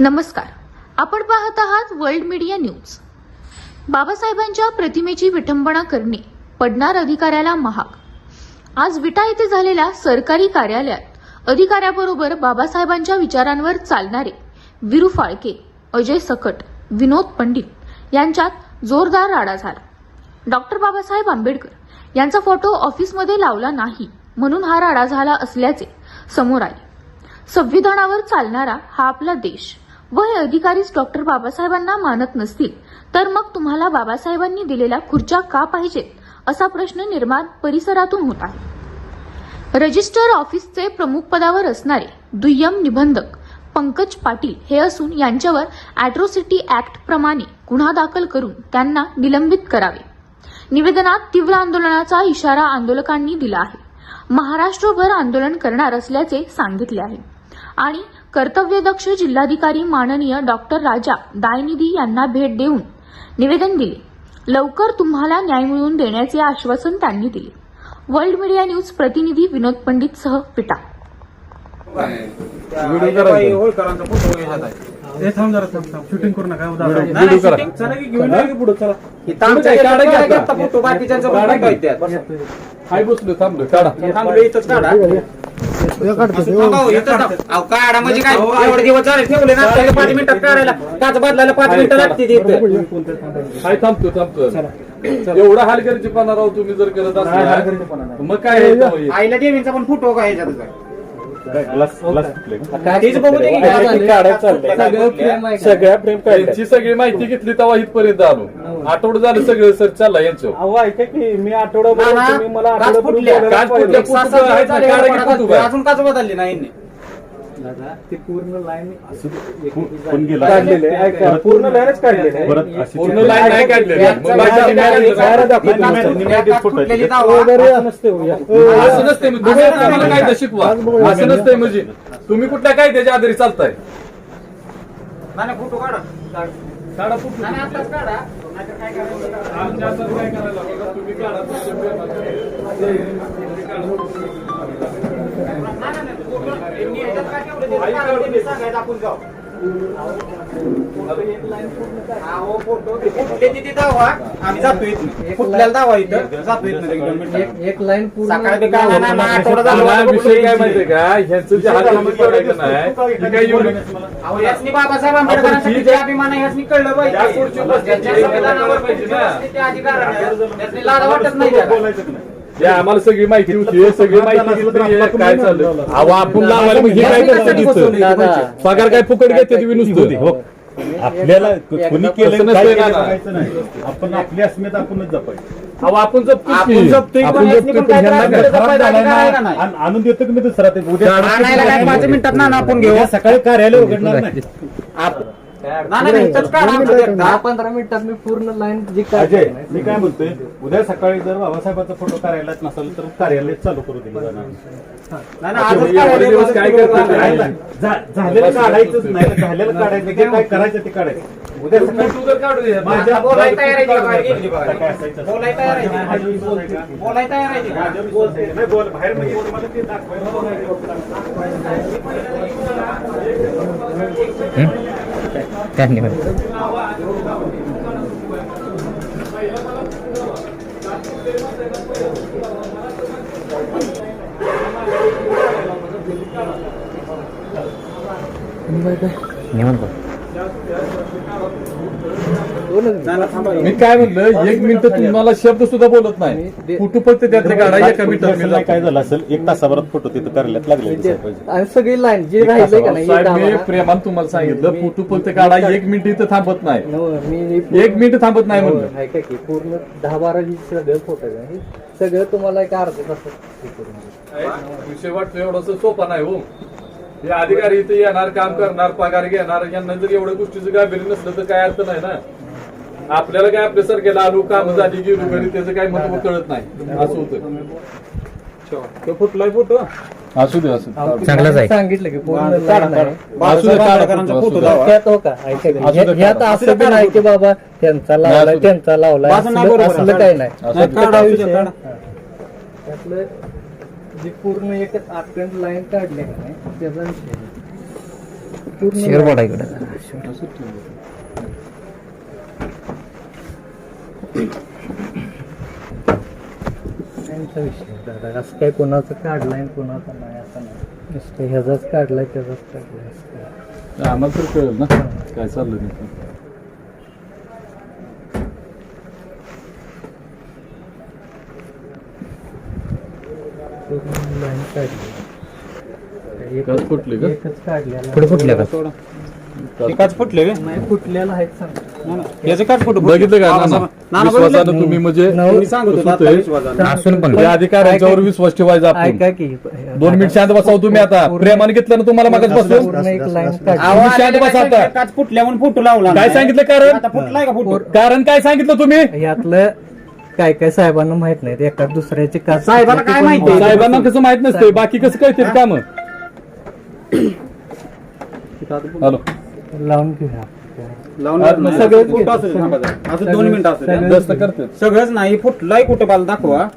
नमस्कार. आपण पाहत आहात वर्ल्ड मीडिया न्यूज. बाबासाहेबांच्या प्रतिमेची विटंबना करणे पडणार अधिकाऱ्याला महाग. आज विटा येथे झालेल्या सरकारी कार्यालयात अधिकाऱ्याबरोबर बाबासाहेबांच्या विचारांवर चालणारे विरू फाळके अजय सकट विनोद पंडित यांच्यात जोरदार राडा झाला. डॉक्टर बाबासाहेब आंबेडकर यांचा फोटो ऑफिसमध्ये लावला नाही म्हणून हा राडा झाला असल्याचे समोर आले. संविधानावर चालणारा हा आपला देश. व हे अधिकारीच डॉक्टर बाबासाहेबांना मानत नसतील तर मग तुम्हाला बाबासाहेबांनी दिलेल्या खुर्च्या का पाहिजेत असा प्रश्न निर्माण परिसरातून होत आहे. रजिस्टर ऑफिसचे प्रमुख पदावर असणारे दुय्यम निबंधक पंकज पाटील हे असून यांच्यावर अॅट्रोसिटी ऍक्ट प्रमाणे गुन्हा दाखल करून त्यांना निलंबित करावे. निवेदनात तीव्र आंदोलनाचा इशारा आंदोलकांनी दिला आहे. महाराष्ट्रभर आंदोलन करणार असल्याचे सांगितले आहे. आणि कर्तव्यदक्ष जिल्हाधिकारी माननीय डॉक्टर राजा दायनिधी यांना भेट देऊन निवेदन दिले. लवकर तुम्हाला न्याय मिळवून देण्याचे आश्वासन त्यांनी दिले. वर्ल्ड मीडिया न्यूज प्रतिनिधी विनोद पंडित सह पिटा. व्हिडिओ करायचा. होळकरांचा फोटो याच्यात आहे. थांब जरा थांब थांब. शूटिंग करू नका उद्या इथं आमच्या काढा, थांबा हो. अहो, काढा म्हणजे काय? एवढे दिवस झाले ठेवले ना आपल्याला पाच मिनिटात काढायला काच बदलायला पाच मिनिटं लागते इथं. हाय थांबतो थांबतो. एवढा हलगर्जीपणा राव तुम्ही जर करत असला मग काय आहे? आईला देवींचा पण फोटो का ह्याच्यातच आहे काय तेच बघू दे की काय काढायचं चाललंय. सगळ्या प्रेम त्यांची सगळी माहिती घेतली तेव्हा इथपर्यंत आलो आठवडं झालं सगळं सर चालला यांचं अहो ऐका की मी आठवडा तुम्ही मला काच आठवडाभर फुटल्या. बोलायला काच पाहिजे. फुटल्या. एक सहा सात आहेत दिवस ना, झाले, काढा की एवढा फोटो काच- काय? अजून काच बदलली नाही यांनी. दादा, ते पूर्ण लाईन काढलेले आहे. ऐका, पूर्ण लाईनच काढलेली. पूर्ण लाईन नाही काढलेली मग असं नसते हो, या. असं नसते मग तुम्ही आम्हाला कायदा शिकवा असं नसतंय म्हणजे तुम्ही कुठल्या कायद्याच्या आधारे चालताय नाही, फोटो काढा. काढा? नाही. नाहीतर काय करायचं? आमच्या हातात काय करायला लागलं? तुम्ही तुमच्या काढा, एक लाईन विषय काय कुठं माहितीये का ह्यांचं जे हातामध्ये पडायचं नाही हे काय एवढं अहो, यासनी बाबासाहेब आंबेडकरांसाठी आपण जे अभिमान आहे यासनी कळलं पाहिजे या पुढची उपस्थिती ज्यांच्या एक संविधानावर पाहिजे ना. उपस्थिती अधिकार आहे. यासनी लाज वाटत नाही त्याला. या आम्हाला सगळी माहिती होती सगळी माहिती घेतली हे काय चाललं अहो आपण लावायला मग हे काय करतात इथं? पगार काय फुकट घेते तुम्ही नुसतं? आपल्याला कोणी केलं काय नाही आपण आपली अस्मिता आपणच जपायची. अहो आपण जपतो जपतोय, आणून देतो की मी दुसरा ते उद्या पाच मिनिटात ना आपण घेऊ. सकाळी कार्यालय उघडणार नाही. ते. दहा. पंधरा मिनिटात मी पूर्ण लाईन जी अजय काढली मी काय म्हणतोय उद्या सकाळी जर बाबासाहेबांचा फोटो कार्यालयात नसेल तर कार्यालय चालू करू दिलं जाणार. काय. झा- झालेलं काढायचंच नाही झालेलं काढायचं जे काय करायचं ते काढायचं. उद्या सकाळी तू जर काढू दे. माझ्या- बोलायला तयार आहे का बाहेर गेली बघा. काय असायचं? बोलायला तयार आहे का? बोलायला तयार आहे का? माझ्यावर बोलते. नाही, बोल बाहेर म्हणजे मला ते दाखवायला मी काय म्हणलं एक मिनिट तुम्हाला शब्द सुद्धा बोलत नाही. कुठं फक्त त्यातले काढा एका मिनिटात काय. झालं असेल? एक तासाभरात फोटो तिथं कार्यालयात लागले सगळी लाईन जी राहिली का नाही ही प्रेमान तुम्हाला सांगितलं फोटो फक्त काढा एक मिनिट इथं थांबत नाही. मी एक मिनिट थांबत नाही म्हणलं. हो, ऐका की पूर्ण दहा बारा जी सगळं फोटो हे सगळं तुम्हाला एक अर्धा हे देईन. विषय वाटतो एवढं सोपा नाही हो. हे अधिकारी इथे येणार काम करणार पगार घेणार यांना जर एवढ्या गोष्टीचं गांभीर्य नसलं तर काय अर्थ नाही ना? आपल्याला काय आपल्या सारख्याला आलो काम झाली गेलो घरी त्याचं काय महत्त्व कळत नाही. असं होतं तो फुटलाय फोटो. असू दे असू चांगलाच आहे. सांगितलं की पूर्ण असू हो नाही बाबा त्यांचा लावलाय. त्यांचा लावलाय. असलं काही नाही. काय. हा. त्यातलं जी पूर्ण एक आठवण लाईन काढली का नाही त्याचा. शेअर बोर्ड इकडे त्यांचा विषय दादा. असं काय कोणाचं काढलाय कोणाचं नाही असं नाही. नुसतं ह्याचाच काढलाय त्याचाच काढलाय असं काय. आम्हाला तर कळेल ना काय चाललं नाही पूर्ण लाईन काढली. फुटली का? एकच काढलेला पुढे फुटल्या का? एकाच फुटले का? नाही फुटलेला आहे सांग याचं काच फुट बघितलं का? नाना विश्वासानं तुम्ही म्हणजे तुम्ही सांगत होता आता विश्वासानं. असून पण. त्या अधिकाऱ्यांच्यावर विश्वास ठेवायचा आपण. ऐका की दोन मिनिट शांत बसाव तुम्ही आता. प्रेमाने घेतलं ना तुम्हाला मागच बसून? पूर्ण एक लाईन अहो, काढली. तुम्ही शांत बसा आता. काय काच फुटल्या म्हणून फोटो लावला काय. सांगितलं कारण? आता फुटलाय का फोटो? कारण काय सांगितलं तुम्ही? यातलं काय काय साहेबांना माहीत नाही एका दुसऱ्याची का साहेबाला काय माहिती? साहेबांना कसं माहीत नसते? बाकी कसं कळते काम? हॅलो. लावून घेऊया. लावून. सगळं- फोटो असू दे, थांबा जरा. असं दोन मिनिटं असू द्या. जास्त करते. सगळंच नाही फुटलाय कुठं बाल? दाखवा.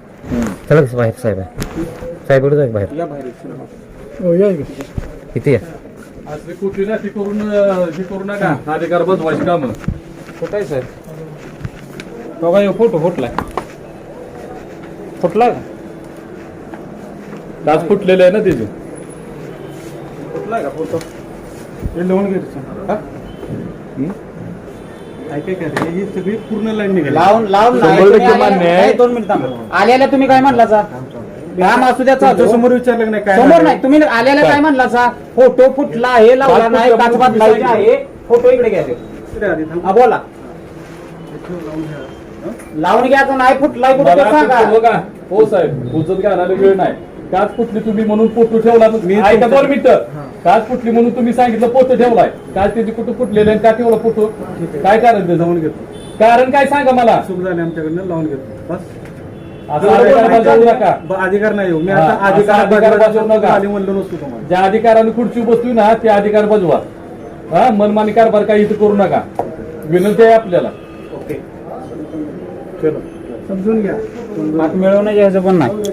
चला कसं बाहेर साहेब. साहेब कुठे बाहेर. या बाहेर हो, किती आहे असली कुठली ना ती करून अं, हे करू नका. अधिकार बसवायची काम. कुठं आहे साहेब? बघा हे फोटो फुटलाय. फुटलाय का? आज फुटलेले आहे ना फुटलाय का फोटो? हे लावून हा? ही सगळी पूर्ण लाईन निघाली. लावून लावून नाही. शंभर तुम्ही टक्के मान्य आल्या- आहे. नाही, दोन मिनिट थांबा. आल्याला तुम्ही काय म्हणला सा? काम असू द्या चालतो. समोर विचारलं नाही काय समोर नाही. तुम्ही आल्याला काय? म्हणला सा? फोटो फुटला आहे लावला नाही काच आहे. फोटो इकडे घ्या त्यो. हा बोला. लावून घ्यायचं नाही फुटलाय कुठे मला ते सांगा. फक्त बघा हो साहेब. उजत घालायला वेळ नाही. काच फुटली तुम्ही म्हणून पोटू ठेवला ऐका दोन मिनिटं काच फुटली म्हणून तुम्ही सांगितलं पोतं ठेवलाय. काच त्याची कुठं फुटलेले आणि का ठेवला फोटो काय कारण ते जाऊन घेतो. कारण काय सांगा मला? चूक झाली आमच्याकडनं लावून घेतो. बस. असं अधिकार नका. अधिकार नाही हो. मी हा, आता असा अधिकार अधिकार बजावू नका. म्हणलो नसतो तुम्हाला. ज्या अधिकाराने खुर्ची बसतोय ना ते अधिकार बजवा. हा मनमानी कारभार काही इथं करू नका. विनंती आहे आपल्याला. समजून घ्या. मिळवण्याच्या ह्याचं पण नाही.